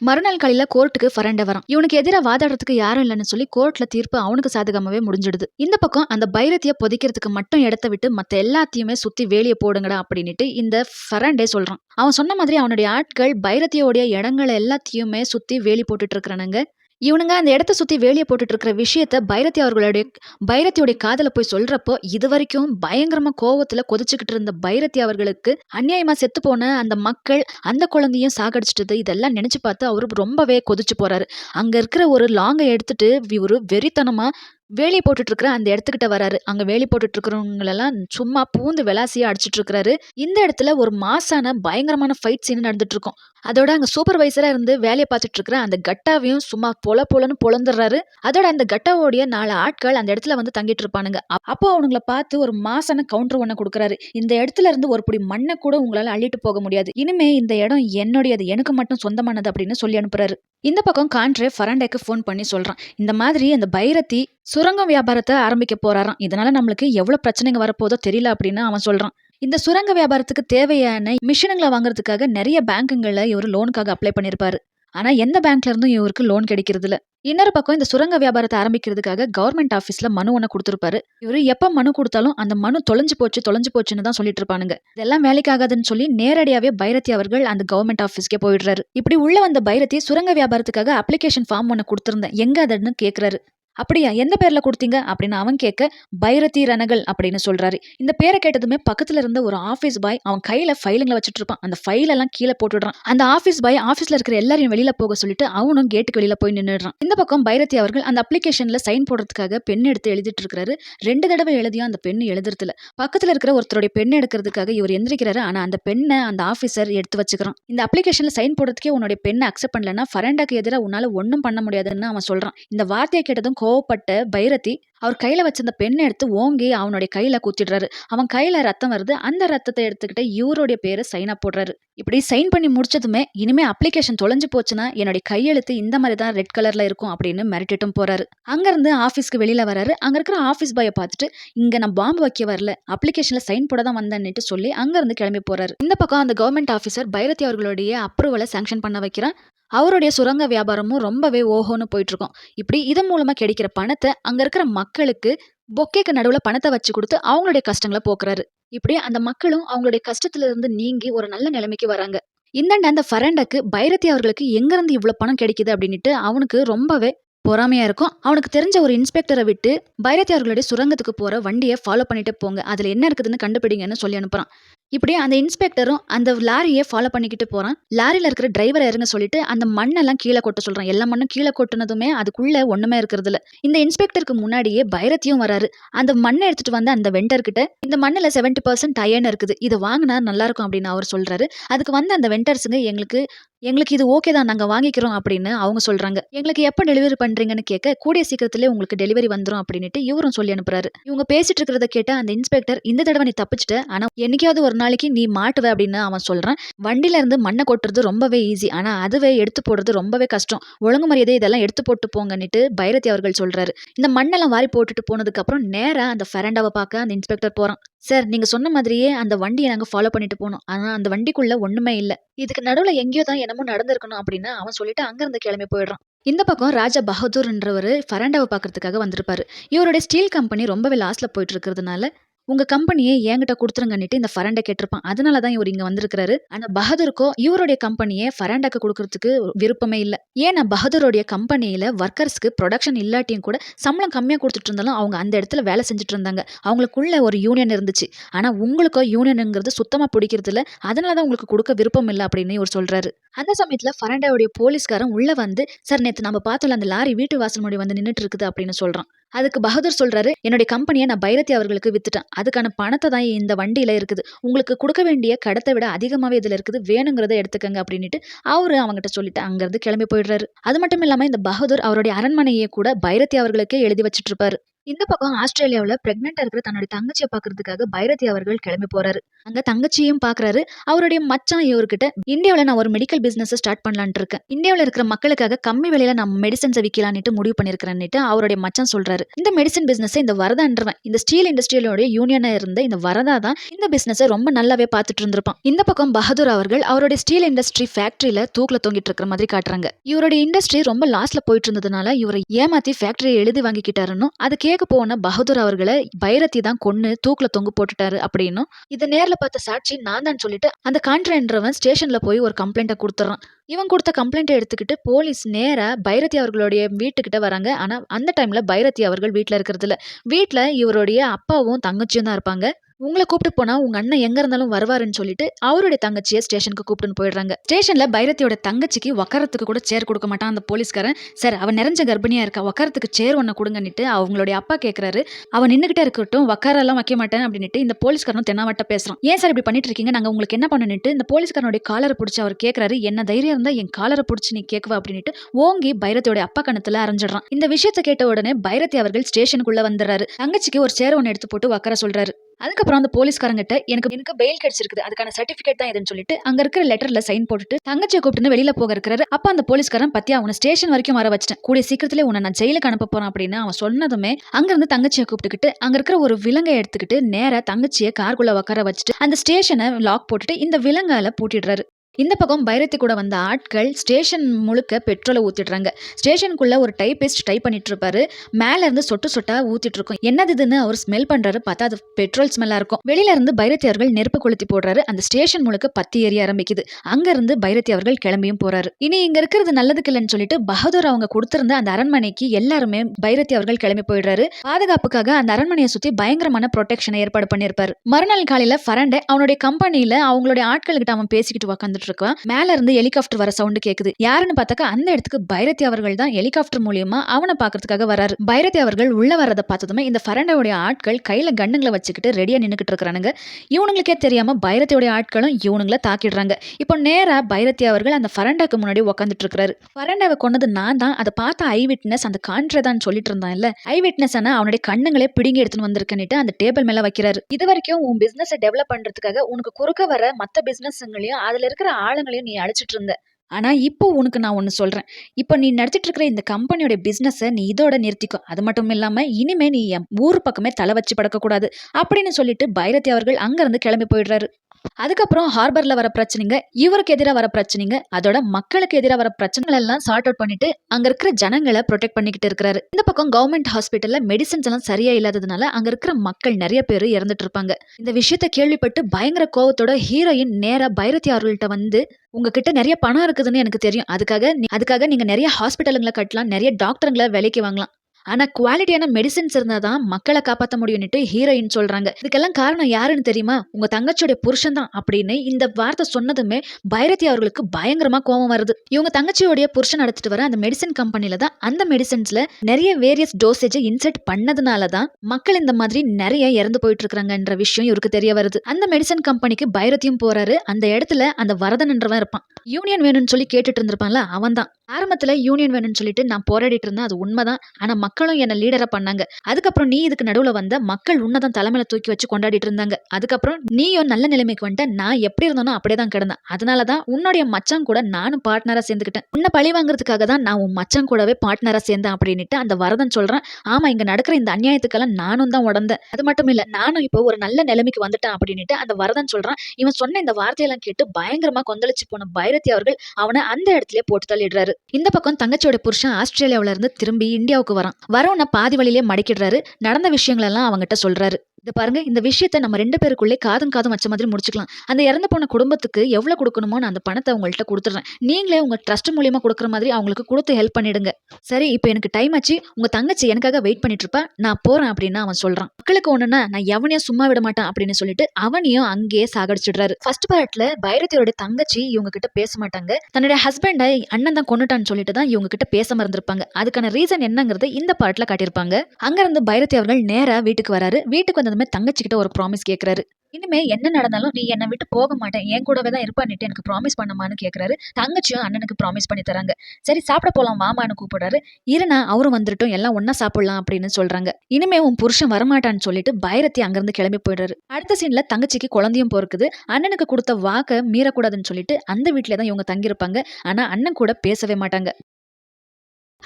மறுநாள் காலையில கோர்ட்டுக்கு ஃபரண்ட வரான் இவனுக்கு எதிராக வாதாடுறதுக்கு யாரும் இல்லைன்னு சொல்லி கோர்ட்ல தீர்ப்பு அவனுக்கு சாதகமாவே முடிஞ்சிடுது. இந்த பக்கம் அந்த பைரத்திய புதைக்கிறதுக்கு மட்டும் இடத்த விட்டு மத்த எல்லாத்தையுமே சுத்தி வேலியை போடுங்கடா அப்படின்னுட்டு இந்த ஃபரண்டே சொல்றான். அவன் சொன்ன மாதிரி அவனுடைய ஆட்கள் பைரத்தியோடைய இடங்களை எல்லாத்தையுமே சுத்தி வேலி போட்டுட்டு இருக்கிறானுங்க. இவனுங்க அந்த இடத்த சுற்றி வேலியை போட்டுட்டு இருக்கிற விஷயத்த பைரத்தி அவர்களுடைய பைரத்தியோடைய காதல போய் சொல்றப்போ இது வரைக்கும் பயங்கரமா கோவத்துல கொதிச்சுக்கிட்டு இருந்த பைரத்தி அவர்களுக்கு அநியாயமா செத்து போன அந்த மக்கள் அந்த குழந்தையும் சாகடிச்சிட்டது. இதெல்லாம் நினைச்சு பார்த்து அவரு ரொம்பவே கொதிச்சு போறாரு. அங்க இருக்கிற ஒரு லாங்கை எடுத்துட்டு இவரு வெறித்தனமா வேலி போட்டுட்டு இருக்கிற அந்த இடத்துக்கிட்ட வராரு. அங்க வேலி போட்டுட்டு இருக்கிறவங்களெல்லாம் சும்மா பூந்து விளாசியா அடிச்சிட்டு இருக்கிறாரு இந்த இடத்துல ஒரு மாசான பயங்கரமான ஃபைட் சீன் நடந்துட்டு இருக்கும் அதோட அங்கே சூப்பர்வைசராக இருந்து வேலையை பார்த்துட்டு இருக்கிற அந்த கட்டாவையும் சும்மா பொல பொலன்னு பொழந்துடுறாரு அதோட அந்த கட்டாவோடைய நாலு ஆட்கள் அந்த இடத்துல வந்து தங்கிட்டு இருப்பானுங்க. அப்போ அவனுங்களை பார்த்து ஒரு மாசான கவுண்டர் ஒன்று கொடுக்குறாரு. இந்த இடத்துல இருந்து ஒரு புடி மண்ணை கூட உங்களால் அள்ளிட்டு போக முடியாது. இனிமே இந்த இடம் என்னுடையது எனக்கு மட்டும் சொந்தமானது அப்படின்னு சொல்லி அனுப்புறாரு. இந்த பக்கம் கான்ட்ரே ஃபரண்டேக்கு ஃபோன் பண்ணி சொல்கிறான் இந்த மாதிரி அந்த பைரத்தி சுரங்கம் வியாபாரத்தை ஆரம்பிக்க போறாராம். இதனால நம்மளுக்கு எவ்வளோ பிரச்சனைங்க வரப்போதோ தெரியல அப்படின்னு அவன் சொல்கிறான் இந்த சுரங்க வியாபாரத்துக்கு தேவையான மிஷினுங்களை வாங்குறதுக்காக நிறைய பேங்குங்களை இவர் லோனுக்காக அப்ளை பண்ணியிருப்பாரு. ஆனால் எந்த பேங்க்ல இருந்தும் இவருக்கு லோன் கிடைக்கிறதில்ல. இன்னொரு பக்கம் இந்த சுரங்க வியாபாரத்தை ஆரம்பிக்கிறதுக்காக கவர்மெண்ட் ஆஃபீஸ்ல மனு ஒன்று கொடுத்துருப்பாரு இவரு எப்போ மனு கொடுத்தாலும் அந்த மனு தொலைஞ்சு போச்சு, தொலைஞ்சு போச்சுன்னு தான் சொல்லிட்டு இருப்பானுங்க. இதெல்லாம் வேலைக்கு ஆகாதுன்னு சொல்லி நேரடியாகவே பைரத்தி அவர்கள் அந்த கவர்மெண்ட் ஆஃபீஸ்க்கே போயிடுறாரு. இப்படி உள்ள வந்த பைரத்தி சுரங்க வியாபாரத்துக்காக அப்ளிகேஷன் ஃபார்ம் ஒன்று கொடுத்துருந்தேன் எங்க அதுன்னு கேட்குறாரு அப்படியா எந்த பேர்ல கொடுத்தீங்க அப்படின்னு அவன் கேட்க, பைரதி ரணகல் அப்படின்னு சொல்றாரு. இந்த பேரை கேட்டதுமே பக்கத்துல இருந்த ஒரு ஆஃபீஸ் பாய் அவன் கையில ஃபைலுங்கள வச்சுட்டு இருப்பான். அந்த ஃபைல் எல்லாம் கீழே போட்டுடுறான். அந்த ஆஃபீஸ் பாய் ஆஃபீஸ்ல இருக்கிற எல்லாரையும் வெளியில போக சொல்லிட்டு அவனும் கேட்டுக்கு வெளியில போய் நின்றுடுறான் இந்த பக்கம் பைரதி அவர்கள் அந்த அப்ளிகேஷன்ல சைன் போடுறதுக்காக பெண் எடுத்து எழுதிட்டு இருக்காரு. ரெண்டு தடவை எழுதியும் அந்த பெண் எழுதுறதுல பக்கத்துல இருக்கிற ஒருத்தருடைய பெண் எடுக்கிறதுக்காக இவர் எந்திரிக்கிறாரு. ஆனா அந்த பெண்ணை அந்த ஆஃபீஸர் எடுத்து வச்சுக்கிறான். இந்த அப்ளிகேஷன்ல சைன் போடுறதுக்கே உன்னுடைய பெண்ணை அக்செப்ட் பண்ணலன்னா ஃபரண்டாக்கு எதிராக உன்னால ஒன்றும் பண்ண முடியாதுன்னு அவன் சொல்றான். இந்த வார்த்தையை கேட்டதும் கோவப்பட்ட பைரதி அவர் கையில வச்சிருந்த பெண்ணை எடுத்து ஓங்கி அவனுடைய கையில குத்திடுறாரு. அவன் கையில ரத்தம் வருது. அந்த ரத்தத்தை எடுத்துக்கிட்டு இவருடைய பேரை சைனா போடுறாரு. இப்படி சைன் பண்ணி முடிச்சதுமே, இனிமே அப்ளிகேஷன் தொலைஞ்சு போச்சுன்னா என்னுடைய கையெழுத்து இந்த மாதிரி தான் ரெட் கலர்ல இருக்கும் அப்படின்னு மிரட்டிட்டும் போறாரு. அங்கேருந்து ஆஃபீஸ்க்கு வெளியில வராரு. அங்க இருக்கிற ஆஃபீஸ் பாயை பார்த்துட்டு, இங்க நான் பாம்பு வைக்க வரல. அப்ளிகேஷன்ல சைன் போட தான் வந்தேன்னுட்டு சொல்லி அங்கேருந்து கிளம்பி போறாரு. இந்த பக்கம் அந்த கவர்மெண்ட் ஆஃபீஸர் பைரதி அவர்களுடைய அப்ரூவல சாங்ஷன் பண்ண வைக்கிறான். அவருடைய சுரங்க வியாபாரமும் ரொம்பவே ஓஹோன்னு போயிட்டுருக்கும் இப்படி இதன் மூலமா கிடைக்கிற பணத்தை அங்க இருக்கிற மக்களுக்கு பொக்கேக்கு நடுவில் பணத்தை வச்சு கொடுத்து அவங்களுடைய கஷ்டங்களை போக்குறாரு. இப்படி அந்த மக்களும் அவங்களுடைய கஷ்டத்துல இருந்து நீங்கி ஒரு நல்ல நிலைமைக்கு வராங்க. இந்தாண்ட அந்த ஃபரண்டக்கு பைரத்தி அவர்களுக்கு எங்கேருந்து இவ்வளோ பணம் கிடைக்குது அப்படின்னுட்டு அவனுக்கு ரொம்பவே பொறாமையா இருக்கும். அவனுக்கு தெரிஞ்ச ஒரு இன்ஸ்பெக்டரை விட்டு பைரத்தி அவர்களுடைய சுரங்கத்துக்கு போற வண்டியை ஃபாலோ பண்ணிட்டு போங்க. அதுல என்ன இருக்குதுன்னு கண்டுபிடிங்கன்னு சொல்லி அனுப்புறான். இப்படி அந்த இன்ஸ்பெக்டரும் அந்த லாரியை ஃபாலோ பண்ணிக்கிட்டு போகிறான் லாரியில் இருக்கிற டிரைவர் இறங்க சொல்லிட்டு அந்த மண்ணெல்லாம் கீழே கொட்ட சொல்கிறான் எல்லா மண்ணும் கீழே கொட்டினதுமே அதுக்குள்ளே ஒன்றுமே இருக்கிறதில்ல. இந்த இன்ஸ்பெக்டருக்கு முன்னாடியே பைரத்தியும் வராரு. அந்த மண்ணை எடுத்துகிட்டு வந்த அந்த வெண்டர்கிட்ட இந்த மண்ணில் செவன்ட்டி பர்சன்ட் டயர்னு இருக்குது. இதை வாங்கினா நல்லா இருக்கும் அப்படின்னு அவர் சொல்கிறாரு அதுக்கு வந்த அந்த வெண்டர்ஸுங்க எங்களுக்கு எங்களுக்கு இது ஓகே தான் நாங்கள் வாங்கிக்கிறோம் அப்படின்னு அவங்க சொல்கிறாங்க எங்களுக்கு எப்போ டெலிவரி பண்ணுறீங்கன்னு கேட்க, கூடிய சீக்கிரத்திலே உங்களுக்கு டெலிவரி வந்துடும் அப்படின்ட்டு இவரும் சொல்லி அனுப்புறாரு. இவங்க பேசிட்டு இருக்கிறத கேட்ட அந்த இன்ஸ்பெக்டர் இந்த தடவை நீ தப்பிச்சிட்ட ஆனால் என்னைக்காவது ஒரு நாளைக்கு நீ மாட்டுவ அப்படின்னு அவன் சொல்கிறான் வண்டில இருந்து கொட்டுறது ரொம்பவே ஈஸி. ஆனால் அதுவே எடுத்து போடுறது ரொம்பவே கஷ்டம். ஒழுங்கு மரியாதை இதெல்லாம் எடுத்து போட்டு போங்கன்னுட்டு பைரதி அவர்கள் சொல்கிறாரு இந்த மண்ணெல்லாம் வாரி போட்டுட்டு போனதுக்கப்புறம் நேராக அந்த ஃபெரண்டாவை பார்க்க அந்த இன்ஸ்பெக்டர் போகிறான் சார் நீங்க சொன்ன மாதிரியே அந்த வண்டியை நாங்கள் ஃபாலோ பண்ணிட்டு போனோம். ஆனால் அந்த வண்டிக்குள்ள ஒண்ணுமே இல்லை இதுக்கு நடுவில் எங்கேயோ தான் என்னமோ நடந்திருக்கணும் அப்படின்னு அவன் சொல்லிட்டு அங்கேருந்து கிளம்பி போயிடுறான். இந்த பக்கம் ராஜா பகதூர்ன்றவர் ஃபரண்டாவை பார்க்கறதுக்காக வந்திருப்பாரு. இவருடைய ஸ்டீல் கம்பெனி ரொம்பவே லாஸில் போயிட்டு இருக்கிறதுனால, உங்க கம்பெனியை என்கிட்ட கொடுத்துருங்கன்னுட்டு இந்த ஃபரண்டை கேட்டிருப்பான். அதனால தான் இவர் இங்க வந்திருக்கிறாரு. ஆனா பகதூருக்கோ இவருடைய கம்பெனியை ஃபரண்டாக்கு கொடுக்கறதுக்கு விருப்பமே இல்லை ஏன்னா பகதூருடைய கம்பெனியில ஒர்க்கர்ஸ்க்கு ப்ரொடக்ஷன் இல்லாட்டியும் கூட சம்பளம் கம்மியா கொடுத்துட்டு இருந்தாலும் அவங்க அந்த இடத்துல வேலை செஞ்சுட்டு இருந்தாங்க. அவங்களுக்குள்ள ஒரு யூனியன் இருந்துச்சு. ஆனா உங்களுக்கோ யூனியனுங்கிறது சுத்தமா பிடிக்கிறதில்ல. அதனால தான் உங்களுக்கு கொடுக்க விருப்பம் இல்லை அப்படின்னு இவர் சொல்றாரு. அந்த சமயத்துல ஃபரண்டாவுடைய போலீஸ்காரன் உள்ள வந்து, சார் நேற்று நம்ம பார்த்தோம்ல அந்த லாரி வீட்டு வாசல் முடி வந்து நின்றுட்டு இருக்குது அப்படின்னு சொல்றான். அதுக்கு பகதூர் சொல்றாரு, என்னுடைய கம்பெனியை நான் பைரத்தி அவர்களுக்கு வித்துட்டேன். அதுக்கான பணத்தை தான் இந்த வண்டியில் இருக்குது. உங்களுக்கு கொடுக்க வேண்டிய கடத்தை விட அதிகமாகவே இதில் இருக்குது. வேணுங்கிறத எடுத்துக்கங்க அப்படின்ட்டு அவரு அவங்ககிட்ட சொல்லிட்டு அங்கேருந்து கிளம்பி போயிடுறாரு. அது மட்டும் இல்லாமல் இந்த பகதூர் அவருடைய அரண்மனையை கூட பைரத்தி அவர்களுக்கே எழுதி வச்சுட்டு இருப்பாரு. இந்த பக்கம் ஆஸ்திரேலியாவில் பிரெக்னெண்டா இருக்கிற தன்னுடைய தங்கச்சியை பார்க்கறதுக்காக பைரதி அவர்கள் கிளம்பி போறாரு. அங்க தங்கச்சியும் பாக்குறாரு அவருடைய மச்சான் இவர்கிட்ட இந்தியாவில் நான் ஒரு மெடிக்கல் பிசினஸ் ஸ்டார்ட் பண்ணலான்ட்டு இருக்கேன். இந்தியாவுல இருக்கிற மக்களுக்காக கம்மி விலையில நம்ம மெடிசன்ஸை விற்கலான்ட்டு முடிவு பண்ணியிருக்கிறேன்னுட்டு அவருடைய மச்சான் சொல்றாரு. இந்த மெடிசின் பிசினஸ் இந்த வரதான்றவன் இந்த ஸ்டீல் இண்டஸ்ட்ரியோட யூனியனா இருந்த இந்த வரதா தான் இந்த பிசினஸ ரொம்ப நல்லாவே பார்த்துட்டு இருந்திருப்பான். இந்த பக்கம் பகதூர் அவர்கள் அவருடைய ஸ்டீல் இண்டஸ்ட்ரி ஃபேக்டரியில தூக்குல தொங்கிட்டு இருக்கிற மாதிரி காட்டுறாங்க. இவருடைய இண்டஸ்ட்ரி ரொம்ப லாஸ்ட்ல போயிட்டு இருந்ததுனால இவரை ஏமாத்தி ஃபேக்டரியை எழுதி வாங்கிக்கிட்டாருன்னு அதுக்கே கேட்க போன பகதூர் அவர்களை பைரத்தி தான் கொன்னு தூக்குல தொங்கு போட்டுட்டாரு அப்படின்னும் இதை நேரில் பார்த்த சாட்சி நான் தான் சொல்லிட்டு அந்த கான்ட்ரான்றவன் ஸ்டேஷன்ல போய் ஒரு கம்ப்ளைண்ட்டை கொடுத்துட்றான் இவன் கொடுத்த கம்ப்ளைண்ட்டை எடுத்துக்கிட்டு போலீஸ் நேராக பைரதி அவர்களுடைய வீட்டுக்கிட்ட வராங்க. ஆனால் அந்த டைமில் பைரதி அவர்கள் வீட்ல இருக்கிறதில்ல. வீட்டில் இவருடைய அப்பாவும் தங்கச்சியும் தான் இருப்பாங்க. உங்களை கூப்பிட்டு போனா உங்க அண்ணன் எங்க இருந்தாலும் வருவாருன்னு சொல்லிட்டு அவருடைய தங்கச்சியை ஸ்டேஷனுக்கு கூப்பிட்டுன்னு போயிடுறாங்க. ஸ்டேஷன்ல பைரத்தியோட தங்கச்சிக்கு உட்கார்றதுக்கு கூட சேர் கொடுக்க மாட்டான் அந்த போலீஸ்காரன். சார் அவன் நிறைஞ்ச கர்ப்பிணியா இருக்கா. உட்கார்றதுக்கு சேர் ஒண்ண கொடுங்கன்னுட்டு அவங்களுடைய அப்பா கேட்கிறாரு. அவன் நின்னுகிட்டே இருக்கட்டும். உக்காரெல்லாம் வைக்க மாட்டேன் அப்படின்னுட்டு இந்த போலீஸ்காரனும் தென்னாவட்ட பேசுறான். ஏன் சார் இப்படி பண்ணிட்டு இருக்கீங்க? நாங்க உங்களுக்கு என்ன பண்ணனுன்ட்டு இந்த போலீஸ்காரனுடைய காலரை பிடிச்சி அவர் கேட்கிறாரு. என்ன தைரியம் இருந்தா என் காலரை பிடிச்சி நீ கேட்குவா அப்படின்னுட்டு ஓங்கி பைரத்தியோட அப்பா கணத்துல அரைஞ்சிடுறான். இந்த விஷயத்த கேட்ட உடனே பைரத்தி அவர்கள் ஸ்டேஷனுக்குள்ள வந்துடுறாரு. தங்கச்சிக்கு ஒரு சேர் ஒன்று எடுத்து போட்டு உக்கார சொல்றாரு. அதுக்கப்புறம் அந்த போலீஸ்காரங்கிட்ட எனக்கு எனக்கு பெயில் கிடைச்சிருக்குது அதுக்கான சர்டிஃபிகேட் தான் இதுன்னு சொல்லிட்டு அங்க இருக்கிற லெட்டர்ல சைன் போட்டுட்டு தங்கச்சியை கூப்பிட்டு வெளியில போக இருக்கிறாரு. அப்ப அந்த போலீஸ்காரன் பத்தியா அவனை ஸ்டேஷன் வரைக்கும் வர வச்சிட்டேன். கூடிய சீக்கிரத்திலே உன்னை நான் ஜெயிலுக்கு அனுப்ப போறேன் அப்படின்னு அவன் சொன்னதுமே அங்கிருந்து தங்கச்சியை கூப்பிட்டுக்கிட்டு அங்க இருக்கிற ஒரு விலங்கை எடுத்துக்கிட்டு நேரா தங்கச்சியை கார்குள்ள உட்கார வச்சுட்டு அந்த ஸ்டேஷனை லாக் போட்டுட்டு இந்த விலங்கால பூட்டிடுறாரு. இந்த பக்கம் பைரத்தி கூட வந்த ஆட்கள் ஸ்டேஷன் முழுக்க பெட்ரோலை ஊற்றிடுறாங்க ஸ்டேஷனுக்குள்ளே ஒரு டைப்பிஸ்ட் டைப் பண்ணிட்டு இருப்பாரு மேலே இருந்து சொட்டு சொட்டாக ஊற்றிட்டு இருக்கும் என்னது இதுன்னு அவர் ஸ்மெல் பண்றாரு. பார்த்தா அது பெட்ரோல் ஸ்மெல்லாக இருக்கும். வெளியில இருந்து பைரத்தி அவர்கள் நெருப்பு கொளுத்தி போடுறாரு. அந்த ஸ்டேஷன் முழுக்க பத்தி எரிய ஆரம்பிக்குது. அங்கேருந்து பைரத்தி அவர்கள் கிளம்பியும் போறாரு. இனி இங்க இருக்கிறது நல்லதுக்கு இல்லைன்னு சொல்லிட்டு பகதூர் அவங்க கொடுத்திருந்த அந்த அரண்மனைக்கு எல்லாருமே பைரத்தி அவர்கள் கிளம்பி போயிடுறாரு. பாதுகாப்புக்காக அந்த அரண்மனையை சுத்தி பயங்கரமான ப்ரொடெக்ஷனை ஏற்பாடு பண்ணியிருப்பாரு. மறுநாள் காலையில ஃபரண்டே அவனுடைய கம்பெனியில அவங்களுடைய ஆட்கள்கிட்ட அவன் பேசிக்கிட்டு உட்காந்துட்டு இருக்கான் மேல இருந்து ஹெலிகாப்டர் வர சவுண்ட் கேக்குது. யாருன்னு பார்த்தாக்கா அந்த இடத்துக்கு பைரத்தி அவர்கள் தான் ஹெலிகாப்டர் மூலியமா அவனை பாக்குறதுக்காக வராரு. பைரத்தி அவர்கள் உள்ள வரதை பார்த்ததுமே இந்த ஃபரண்டாவுடைய ஆட்கள் கையில கண்ணுங்களை வச்சுக்கிட்டு ரெடியா நின்னுக்கிட்டு இருக்கிறானுங்க. இவனுங்களுக்கே தெரியாம பைரத்தியோடைய ஆட்களும் இவனுங்களை தாக்கிடுறாங்க. இப்போ நேரா பைரத்தி அவர்கள் அந்த ஃபரண்டாக்கு முன்னாடி உட்காந்துட்டு இருக்காரு ஃபரண்டாவை கொண்டது நான் தான். அதை பார்த்த ஐ விட்னஸ் அந்த காண்ட்ரதான் சொல்லிட்டு இருந்தான் இல்ல ஐ விட்னஸ் ஆனா அவனுடைய கண்ணுங்களே பிடுங்கி எடுத்துன்னு வந்திருக்கன்னுட்டு அந்த டேபிள் மேல வைக்கிறாரு. இது வரைக்கும் உன் பிசினஸ் டெவலப் பண்றதுக்காக உனக்கு குறுக்க வர மத்த பிசினஸ்ங்களையும் அதுல இருக்கிற ஆளுங்களையும் நீ அழைச்சிட்டு இருந்த. ஆனா இப்போ உனக்கு நான் ஒன்று சொல்றேன். இப்போ நீ நடத்திட்டு இருக்கிற இந்த கம்பெனியோட பிஸ்னஸை நீ இதோட நிறுத்திக்கோ. அது மட்டும் இல்லாம இனிமே நீ என் ஊர் பக்கமே தலை வச்சு படக்க கூடாது அப்படின்னு சொல்லிட்டு பைரத்தி அவர்கள் அங்கேருந்து கிளம்பி போயிடுறாரு. அதுக்கப்புறம் ஹார்பர்ல வர பிரச்சனைங்க இவருக்கு எதிராக வர பிரச்சனைங்க அதோட மக்களுக்கு எதிராக வர பிரச்சனைகள் எல்லாம் சார்ட் அவுட் பண்ணிட்டு அங்க இருக்கிற ஜனங்களை ப்ரொடெக்ட் பண்ணிக்கிட்டு இருக்கிறாரு. இந்த பக்கம் கவர்மெண்ட் ஹாஸ்பிட்டல்ல மெடிசன்ஸ் எல்லாம் சரியா இல்லாததுனால அங்க இருக்கிற மக்கள் நிறைய பேர் இறந்துட்டு இருப்பாங்க. இந்த விஷயத்த கேள்விப்பட்டு பயங்கர கோவத்தோட ஹீரோயின் நேரா பைரத்தி அவர்கள்ட்ட வந்து உங்ககிட்ட நிறைய பணம் இருக்குதுன்னு எனக்கு தெரியும். அதுக்காக நீ- அதுக்காக நீங்க நிறைய ஹாஸ்பிட்டலுங்களை கட்டலாம் நிறைய டாக்டருங்களை வேலைக்கு வாங்கலாம். ஆனால் குவாலிட்டியான மெடிசின்ஸ் இருந்தால் தான் மக்களை காப்பாற்ற முடியும்னுட்டு ஹீரோயின் சொல்கிறாங்க இதுக்கெல்லாம் காரணம் யாருன்னு தெரியுமா? உங்கள் தங்கச்சியோட புருஷன் தான் அப்படின்னு இந்த வார்த்தை சொன்னதுமே பைரதி அவர்களுக்கு பயங்கரமாக கோபம் வருது. இவங்க தங்கச்சியோடைய புருஷன் நடத்திட்டு வர அந்த மெடிசன் கம்பெனியில் தான் அந்த மெடிசன்ஸில் நிறைய வேரியஸ் டோசேஜை இன்செர்ட் பண்ணதுனால தான் மக்கள் இந்த மாதிரி நிறைய இறந்து போயிட்டு இருக்கிறாங்கன்ற விஷயம் இவருக்கு தெரிய வருது. அந்த மெடிசன் கம்பெனிக்கு பைரத்தியும் போறாரு. அந்த இடத்துல அந்த வரதன்ன்றவன் இருப்பான். யூனியன் வேணும்னு சொல்லி கேட்டுட்டு இருந்திருப்பான்ல அவன் தான். ஆரம்பத்தில் யூனியன் வேணும்னு சொல்லிட்டு நான் போராடிட்டு இருந்தேன். அது உண்மைதான். ஆனால் மக்களும் என்னை லீடராக பண்ணாங்க. அதுக்கப்புறம் நீ இதுக்கு நடுவில் வந்த மக்கள் உன்னதான் தலைமையில தூக்கி வச்சு கொண்டாடிட்டு இருந்தாங்க. அதுக்கப்புறம் நீயும் நல்ல நிலைமைக்கு வந்துட்ட. நான் எப்படி இருந்தனோ அப்படியே தான் கிடந்தேன். அதனால தான் உன்னுடைய மச்சான் கூட நானும் பார்ட்னராக சேர்ந்துக்கிட்டேன் உன்னை பழி வாங்குறதுக்காக தான் நான் உன் மச்சான் கூடவே பார்ட்னராக சேர்ந்தேன் அப்படின்னுட்டு அந்த வரதன் சொல்கிறேன் ஆமாம் இங்கே நடக்கிற இந்த அநியாயத்துக்கெல்லாம் நானும் தான் உடந்தேன். அது மட்டும் இல்லை நானும் இப்போ ஒரு நல்ல நிலைமைக்கு வந்துட்டேன் அப்படின்னுட்டு அந்த வரதன் சொல்கிறான் இவன் சொன்ன இந்த வார்த்தையெல்லாம் கேட்டு பயங்கரமாக கொந்தளிச்சு போன பைரத்தி அவர்கள் அவனை அந்த இடத்துல போட்டு தள்ளிடுறாரு. இந்த பக்கம் தங்கச்சியோட புருஷன் ஆஸ்திரேலியாவில இருந்து திரும்பி இந்தியாவுக்கு வரான். வரவனை பாதி வழியிலே மடக்கிடுறாரு. நடந்த விஷயங்கள் எல்லாம் அவங்ககிட்ட சொல்றாரு. இது பாருங்க இந்த விஷயத்த நம்ம ரெண்டு பேருக்குள்ளே காதும் காதும் வச்ச மாதிரி முடிச்சுக்கலாம். அந்த இறந்து போன குடும்பத்துக்கு எவ்வளோ கொடுக்கணுமோ நான் அந்த பணத்தை உங்கள்கிட்ட கொடுத்துட்றேன். நீங்களே உங்கள் ட்ரஸ்ட் மூலியமா கொடுக்குற மாதிரி அவங்களுக்கு கொடுத்து ஹெல்ப் பண்ணிடுங்க. சரி இப்போ எனக்கு டைம் ஆச்சு. உங்கள் தங்கச்சி எனக்காக வெயிட் பண்ணிட்டு இருப்பா. நான் போகிறேன் அப்படின்னு அவன் சொல்கிறான் மக்களுக்கு ஒன்றுனா நான் எவனையும் சும்மா விட மாட்டேன் அப்படின்னு சொல்லிட்டு அவனையும் அங்கேயே சாகடிச்சிடுறாரு. ஃபர்ஸ்ட் பார்ட்ல பைரத்தியோட தங்கச்சி இவங்க கிட்ட பேச மாட்டாங்க. தன்னுடைய ஹஸ்பண்டை அண்ணன் தான் கொண்டுட்டான்னு சொல்லிட்டு தான் இவங்க கிட்ட பேச மறந்துருப்பாங்க. அதுக்கான ரீசன் என்னங்கிறது இந்த பார்ட்ல காட்டியிருப்பாங்க. அங்கேருந்து பைரத்தி அவர்கள் நேராக வீட்டுக்கு வராரு. வீட்டுக்கு வந்ததுமே தங்கச்சிக்கிட்ட ஒரு ப்ராமிஸ் கேட்குறாரு இனிமே என்ன நடந்தாலும் நீ என்னை விட்டு போக மாட்டேன். என் கூடவே தான் இருப்பான்னுட்டு எனக்கு ப்ராமிஸ் பண்ணமான்னு கேட்குறாரு தங்கச்சியும் அண்ணனுக்கு ப்ராமிஸ் பண்ணி தராங்க. சரி சாப்பிட போகலாம் மாமான்னு கூப்பிடுறாரு. இருனா அவரும் வந்துட்டோம் எல்லாம் ஒன்றா சாப்பிடலாம் அப்படின்னு சொல்றாங்க. இனிமே உன் புருஷன் வரமாட்டான்னு சொல்லிட்டு பைரத்தி அங்கிருந்து கிளம்பி போயிடுறாரு. அடுத்த சீன்ல தங்கச்சிக்கு குழந்தையும் போறக்குது. அண்ணனுக்கு கொடுத்த வாக்க மீறக்கூடாதுன்னு சொல்லிட்டு அந்த வீட்டிலே தான் இவங்க தங்கியிருப்பாங்க. ஆனா அண்ணன் கூட பேசவே மாட்டாங்க.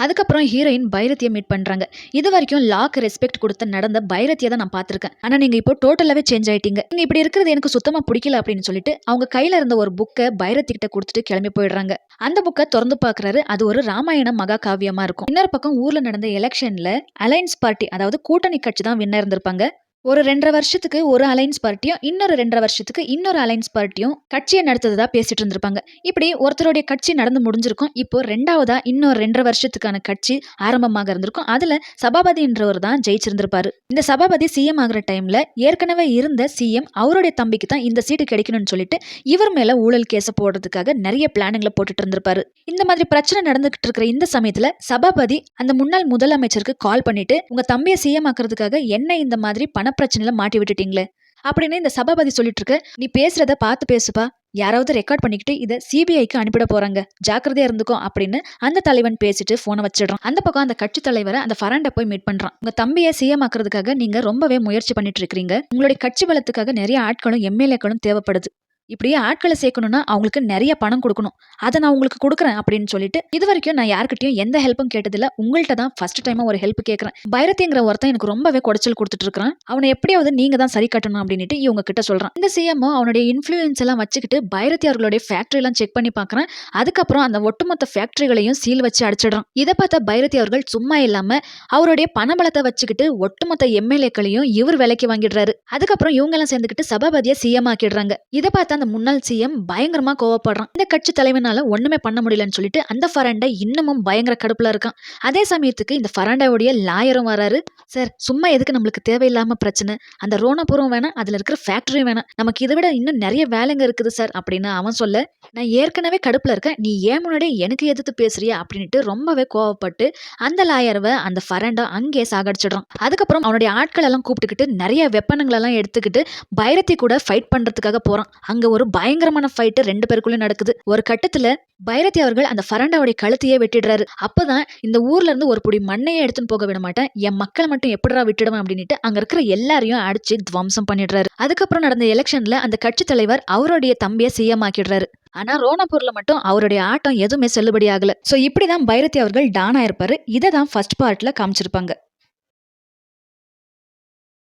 அதுக்கப்புறம் ஹீரோயின் பைரத்தியை மீட் பண்ணுறாங்க இது வரைக்கும் லாக்கு ரெஸ்பெக்ட் கொடுத்து நடந்த பைரத்தியை தான் நான் பார்த்துருக்கேன். ஆனால் நீங்கள் இப்போ டோட்டலாகவே சேஞ்ச் ஆயிட்டீங்க. நீங்கள் இப்படி இருக்கிறது எனக்கு சுத்தமாக பிடிக்கல அப்படின்னு சொல்லிட்டு அவங்க கையில் இருந்த ஒரு புக்கை பைரத்தி கிட்ட கொடுத்துட்டு கிளம்பி போயிடுறாங்க. அந்த புக்கை திறந்து பார்க்குறாரு. அது ஒரு ராமாயண மகா காவியமாக இருக்கும். இன்னொரு பக்கம் ஊரில் நடந்த எலெக்ஷனில் அலையன்ஸ் பார்ட்டி அதாவது கூட்டணி கட்சி தான் வின்னர் இருந்திருப்பாங்க. ஒரு ரெண்டரை வருஷத்துக்கு ஒரு அலைன்ஸ் பார்ட்டியும் இன்னொரு ரெண்டரை வருஷத்துக்கு இன்னொரு அலைன்ஸ் பார்ட்டியும் கட்சியை நடத்துறதா பேசிட்டு இருந்திருப்பாங்க. இப்படி ஒருத்தருடைய கட்சி நடந்து முடிஞ்சிருக்கும். இப்போ ரெண்டாவதா இன்னொரு ரெண்டரை வருஷத்துக்கான கட்சி ஆரம்பமாக இருந்திருக்கும். அதுல சபாபதின்றவர் தான் ஜெயிச்சிருந்திருப்பாரு. இந்த சபாபதி சிஎம் ஆகிற டைம்ல ஏற்கனவே இருந்த சிஎம் அவருடைய தம்பிக்கு தான் இந்த சீட்டு கிடைக்கணும்னு சொல்லிட்டு இவர் மேல ஊழல் கேஸ போடுறதுக்காக நிறைய பிளானுங்களை போட்டுட்டு இருந்திருப்பாரு. இந்த மாதிரி பிரச்சனை நடந்துகிட்டு இருக்கிற இந்த சமயத்துல சபாபதி அந்த முன்னாள் முதலமைச்சருக்கு கால் பண்ணிட்டு உங்க தம்பியை சிஎம் ஆக்குறதுக்காக என்ன இந்த மாதிரி பண பிரச்சனையில மாட்டி விட்டுட்டீங்களே? அப்படின்னு இந்த சபாபதி சொல்லிட்டு இருக்க நீ பேசுறத பார்த்து பேசுப்பா. யாராவது ரெக்கார்ட் பண்ணிக்கிட்டு இதை சிபிஐக்கு அனுப்பிட போறாங்க. ஜாக்கிரதையா இருந்துக்கோ அப்படின்னு அந்த தலைவன் பேசிட்டு போனை வச்சிடுறான். அந்த பக்கம் அந்த கட்சி தலைவரை அந்த ஃபராண்டை போய் மீட் பண்றான். உங்க தம்பியை சிஎம் ஆக்குறதுக்காக நீங்க ரொம்பவே முயற்சி பண்ணிட்டு இருக்கீங்க உங்களுடைய கட்சி பலத்துக்காக நிறைய ஆட்களும் எம்எல்ஏக்களும் தேவைப்படுது. இப்படியே ஆட்களை சேர்க்கணும்னா அவங்களுக்கு நிறைய பணம் கொடுக்கணும். அதை நான் உங்களுக்கு கொடுக்குறேன் அப்படின்னு சொல்லிட்டு இது வரைக்கும் நான் யார்கிட்டயும் எந்த ஹெல்ப்பும் கேட்டதில்ல. உங்கள்கிட்ட தான் ஃபர்ஸ்ட் டைமா ஒரு ஹெல்ப் கேட்கறேன். பைரத்திங்கிற ஒருத்தன் எனக்கு ரொம்பவே குடைச்சல் கொடுத்துட்டு இருக்கிறான். அவனை எப்படியாவது நீங்க தான் சரி கட்டணும் அப்படின்ட்டு இவங்க கிட்ட சொல்றான். இந்த சிஎம்ஓ அவனுடைய இன்ஃபுளுன்ஸ் எல்லாம் வச்சுக்கிட்டு பைரத்தி அவர்களுடைய ஃபேக்டரி எல்லாம் செக் பண்ணி பார்க்கறேன். அதுக்கப்புறம் அந்த ஒட்டுமொத்த ஃபேக்டரிகளையும் சீல் வச்சு அடிச்சிடுறான். இதை பார்த்த பைரத்தி அவர்கள் சும்மா இல்லாம அவருடைய பணபலத்தை வச்சுக்கிட்டு ஒட்டுமொத்த எம்எல்ஏக்களையும் இவர் விலைக்கு வாங்கிடுறாரு. அதுக்கப்புறம் இவங்க எல்லாம் சேர்ந்துக்கிட்டு சபாபதியை சிஎம் ஆக்கிடுறாங்க. இதை பார்த்தா அந்த முன்னாள் சிஎம் பயங்கரமா கோவப்படுறான். இந்த கட்சி தலைவனால ஒண்ணுமே பண்ண முடியலன்னு சொல்லிட்டு அந்த ஃபராண்டை இன்னமும் பயங்கர கடுப்புல இருக்கான். அதே சமயத்துக்கு இந்த ஃபராண்டாவுடைய லாயரும் வராரு. சார் சும்மா எதுக்கு நம்மளுக்கு தேவையில்லாம பிரச்சனை? அந்த ரோனபுரம் வேணாம் அதுல இருக்கிற ஃபேக்டரியும் வேணாம். நமக்கு இதை விட இன்னும் நிறைய வேலைங்க இருக்குது சார் அப்படின்னு அவன் சொல்ல நான் ஏற்கனவே கடுப்புல இருக்கேன். நீ ஏன் முன்னாடி எனக்கு எதிர்த்து பேசுறியா? அப்படின்ட்டு ரொம்பவே கோவப்பட்டு அந்த லாயரவை அந்த ஃபரண்டா அங்கேயே சாகடிச்சிடுறான். அதுக்கப்புறம் அவனுடைய ஆட்கள் எல்லாம் கூப்பிட்டுக்கிட்டு நிறைய வெப்பனங்களெல்லாம் எடுத்துக்கிட்டு பைரத்தி கூட ஃபைட் பண்றதுக்காக போறான். அங்க ஒரு பயங்கரமான ஃபைட்டு ரெண்டு பேருக்குள்ள நடக்குது. ஒரு கட்டத்துல பைரத்தி அவர்கள் அந்த ஃபரண்டாவுடைய கழுத்தையே வெட்டிடுறாரு. அப்பதான் இந்த ஊர்ல இருந்து ஒரு புடி மண்ணையே எடுத்துன்னு போக விட மாட்டேன். என் மக்களை மட்டும் எப்படிடா விட்டுடுவேன் அப்படின்ட்டு அங்க இருக்கிற எல்லாரையும் அடிச்சு துவம்சம் பண்ணிடுறாரு. அதுக்கப்புறம் நடந்த எலெக்ஷன்ல அந்த கட்சி தலைவர் அவருடைய தம்பியை சிஎம் ஆக்கிடுறாரு. ஆனா ரோனப்பூர்ல மட்டும் அவருடைய ஆட்டம் எதுவுமே செல்லுபடி ஆகல. சோ இப்படிதான் பைரத்தி அவர்கள் டானா இருப்பாரு இதை தான் ஃபர்ஸ்ட் பார்ட்ல காமிச்சிருப்பாங்க.